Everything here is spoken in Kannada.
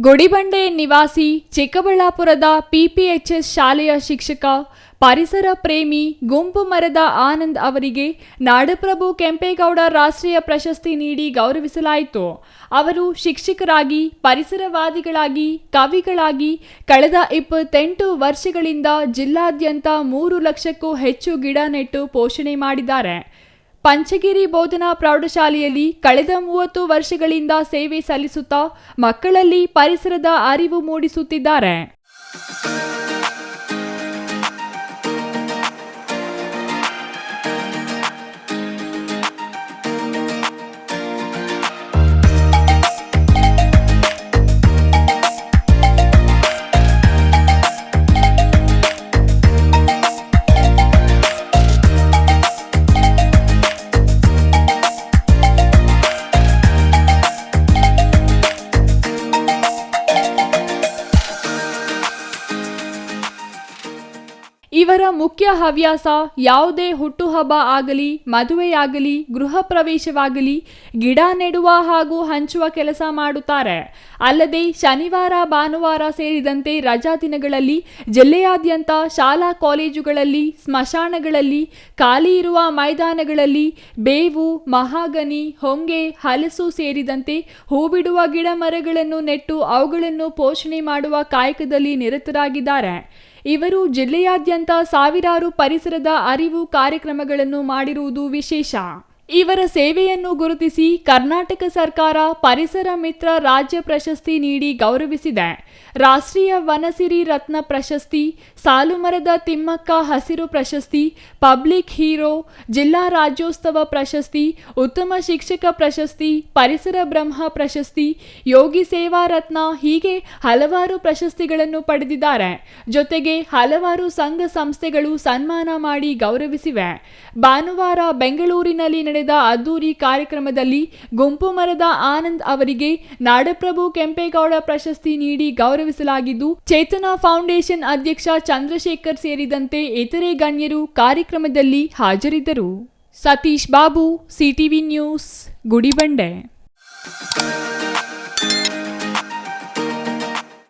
ಗುಡಿಬಂಡೆ ನಿವಾಸಿ ಚಿಕ್ಕಬಳ್ಳಾಪುರದ ಪಿಪಿಎಚ್ಎಸ್ ಶಾಲೆಯ ಶಿಕ್ಷಕ, ಪರಿಸರ ಪ್ರೇಮಿ ಗುಂಪು ಮರದ ಆನಂದ್ ಅವರಿಗೆ ನಾಡಪ್ರಭು ಕೆಂಪೇಗೌಡ ರಾಷ್ಟ್ರೀಯ ಪ್ರಶಸ್ತಿ ನೀಡಿ ಗೌರವಿಸಲಾಯಿತು. ಅವರು ಶಿಕ್ಷಕರಾಗಿ, ಪರಿಸರವಾದಿಗಳಾಗಿ, ಕವಿಗಳಾಗಿ ಕಳೆದ ಇಪ್ಪತ್ತೆಂಟು ವರ್ಷಗಳಿಂದ ಜಿಲ್ಲಾದ್ಯಂತ ಮೂರು ಲಕ್ಷಕ್ಕೂ ಹೆಚ್ಚು ಗಿಡ ನೆಟ್ಟು ಪೋಷಣೆ ಮಾಡಿದ್ದಾರೆ. ಪಂಚಗಿರಿ ಬೋಧನಾ ಪ್ರೌಢಶಾಲೆಯಲ್ಲಿ ಕಳೆದ ಮೂವತ್ತು ವರ್ಷಗಳಿಂದ ಸೇವೆ ಸಲ್ಲಿಸುತ್ತಾ ಮಕ್ಕಳಲ್ಲಿ ಪರಿಸರದ ಅರಿವು ಮೂಡಿಸುತ್ತಿದ್ದಾರೆ. ಇವರ ಮುಖ್ಯ ಹವ್ಯಾಸ ಯಾವುದೇ ಹುಟ್ಟುಹಬ್ಬ ಆಗಲಿ, ಮದುವೆಯಾಗಲಿ, ಗೃಹ ಪ್ರವೇಶವಾಗಲಿ, ಗಿಡ ನೆಡುವ ಹಾಗೂ ಹಂಚುವ ಕೆಲಸ ಮಾಡುತ್ತಾರೆ. ಅಲ್ಲದೆ ಶನಿವಾರ, ಭಾನುವಾರ ಸೇರಿದಂತೆ ರಜಾ ದಿನಗಳಲ್ಲಿ ಜಿಲ್ಲೆಯಾದ್ಯಂತ ಶಾಲಾ ಕಾಲೇಜುಗಳಲ್ಲಿ, ಸ್ಮಶಾನಗಳಲ್ಲಿ, ಖಾಲಿ ಇರುವ ಮೈದಾನಗಳಲ್ಲಿ ಬೇವು, ಮಹಾಗನಿ, ಹೊಂಗೆ, ಹಲಸು ಸೇರಿದಂತೆ ಹೂ ಬಿಡುವ ಗಿಡ ಮರಗಳನ್ನು ನೆಟ್ಟು ಅವುಗಳನ್ನು ಪೋಷಣೆ ಮಾಡುವ ಕಾಯಕದಲ್ಲಿ ನಿರತರಾಗಿದ್ದಾರೆ. ಇವರು ಜಿಲ್ಲೆಯಾದ್ಯಂತ ಸಾವಿರಾರು ಪರಿಸರದ ಅರಿವು ಕಾರ್ಯಕ್ರಮಗಳನ್ನು ಮಾಡಿರುವುದು ವಿಶೇಷ. ಇವರ ಸೇವೆಯನ್ನು ಗುರುತಿಸಿ ಕರ್ನಾಟಕ ಸರ್ಕಾರ ಪರಿಸರ ಮಿತ್ರ ರಾಜ್ಯ ಪ್ರಶಸ್ತಿ ನೀಡಿ ಗೌರವಿಸಿದೆ. ರಾಷ್ಟ್ರೀಯ ವನಸಿರಿ ರತ್ನ ಪ್ರಶಸ್ತಿ, ಸಾಲುಮರದ ತಿಮ್ಮಕ್ಕ ಹಸಿರು ಪ್ರಶಸ್ತಿ, ಪಬ್ಲಿಕ್ ಹೀರೋ, ಜಿಲ್ಲಾ ರಾಜ್ಯೋತ್ಸವ ಪ್ರಶಸ್ತಿ, ಉತ್ತಮ ಶಿಕ್ಷಕ ಪ್ರಶಸ್ತಿ, ಪರಿಸರ ಬ್ರಹ್ಮ ಪ್ರಶಸ್ತಿ, ಯೋಗಿ ಸೇವಾ ರತ್ನ ಹೀಗೆ ಹಲವಾರು ಪ್ರಶಸ್ತಿಗಳನ್ನು ಪಡೆದಿದ್ದಾರೆ. ಜೊತೆಗೆ ಹಲವಾರು ಸಂಘ ಸಂಸ್ಥೆಗಳು ಸನ್ಮಾನ ಮಾಡಿ ಗೌರವಿಸಿವೆ. ಭಾನುವಾರ ಬೆಂಗಳೂರಿನಲ್ಲಿ ನಡೆದ ಅದ್ದೂರಿ ಕಾರ್ಯಕ್ರಮದಲ್ಲಿ ಗುಂಪು ಮರದ ಆನಂದ್ ಅವರಿಗೆ ನಾಡಪ್ರಭು ಕೆಂಪೇಗೌಡ ಪ್ರಶಸ್ತಿ ನೀಡಿ ಗೌರವಿಸಲಾಗಿದ್ದು, ಚೇತನಾ ಫೌಂಡೇಶನ್ ಅಧ್ಯಕ್ಷ ಚಂದ್ರಶೇಖರ್ ಸೇರಿದಂತೆ ಇತರೆ ಗಣ್ಯರು ಕಾರ್ಯಕ್ರಮದಲ್ಲಿ ಹಾಜರಿದ್ದರು. Satish Babu, CTV news, Gudibande.